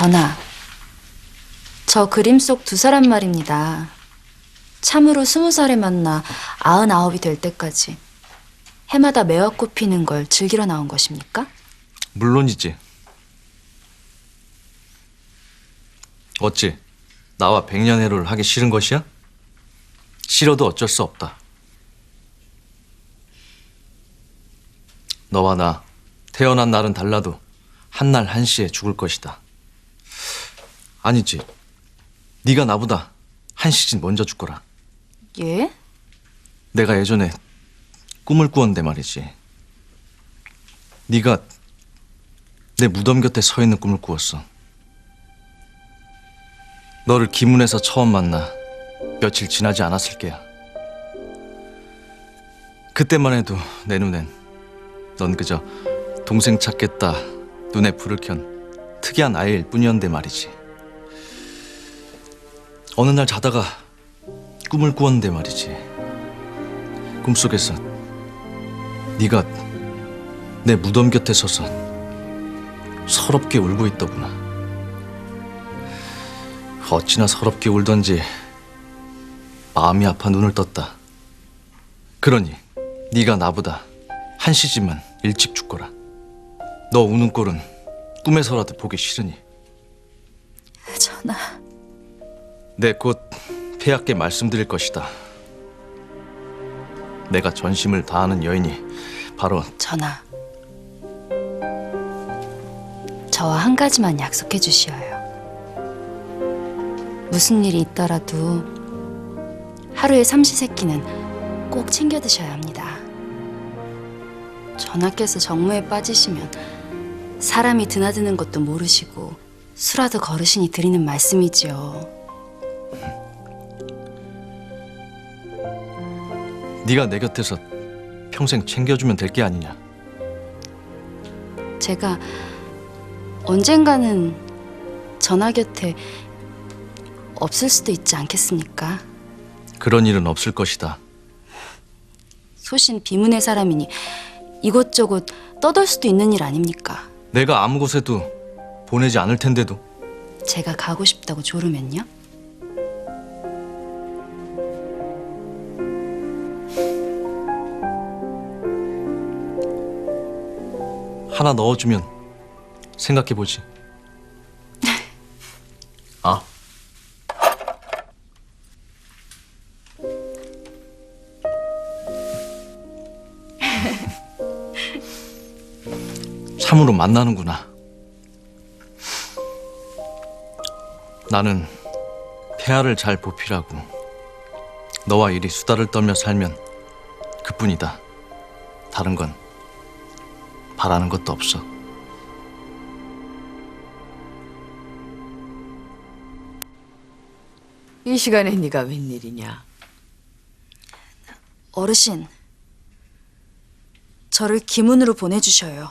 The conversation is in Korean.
전하, 저 그림 속 두 사람 말입니다. 참으로 스무 살에 만나 아흔아홉이 될 때까지 해마다 매화꽃 피는 걸 즐기러 나온 것입니까? 물론이지. 어찌 나와 백년해로를 하기 싫은 것이야? 싫어도 어쩔 수 없다. 너와 나 태어난 날은 달라도 한 날 한시에 죽을 것이다. 아니지. 네가 나보다 한 시즌 먼저 죽거라. 예? 내가 예전에 꿈을 꾸었는데 말이지. 네가 내 무덤 곁에 서 있는 꿈을 꾸었어. 너를 기문에서 처음 만나 며칠 지나지 않았을 게야. 그때만 해도 내 눈엔 넌 그저 동생 찾겠다 눈에 불을 켠 특이한 아이일 뿐이었는데 말이지. 어느 날 자다가 꿈을 꾸었는데 말이지. 꿈속에서 네가 내 무덤 곁에 서서 서럽게 울고 있더구나. 어찌나 서럽게 울던지 마음이 아파 눈을 떴다. 그러니 네가 나보다 한 시지만 일찍 죽거라. 너 우는 꼴은 꿈에서라도 보기 싫으니 전하, 내곧 폐하께 말씀드릴 것이다. 내가 전심을 다하는 여인이 바로 전하. 저와 한 가지만 약속해 주시어요. 무슨 일이 있더라도 하루에 삼시세끼는 꼭 챙겨 드셔야 합니다. 전하께서 정무에 빠지시면 사람이 드나드는 것도 모르시고 수라도 거르시니 드리는 말씀이지요. 네가 내 곁에서 평생 챙겨주면 될 게 아니냐. 제가 언젠가는 전하 곁에 없을 수도 있지 않겠습니까? 그런 일은 없을 것이다. 소신 비문의 사람이니 이곳저곳 떠돌 수도 있는 일 아닙니까? 내가 아무 곳에도 보내지 않을 텐데도 제가 가고 싶다고 조르면요? 하나 넣어주면 생각해 보지. 아, 참으로 만나는구나. 나는 폐하를 잘 보필하고 너와 이리 수다를 떨며 살면 그뿐이다. 다른 건 바라는 것도 없어. 이 시간에 네가 웬일이냐? 어르신, 저를 기문으로 보내주셔요.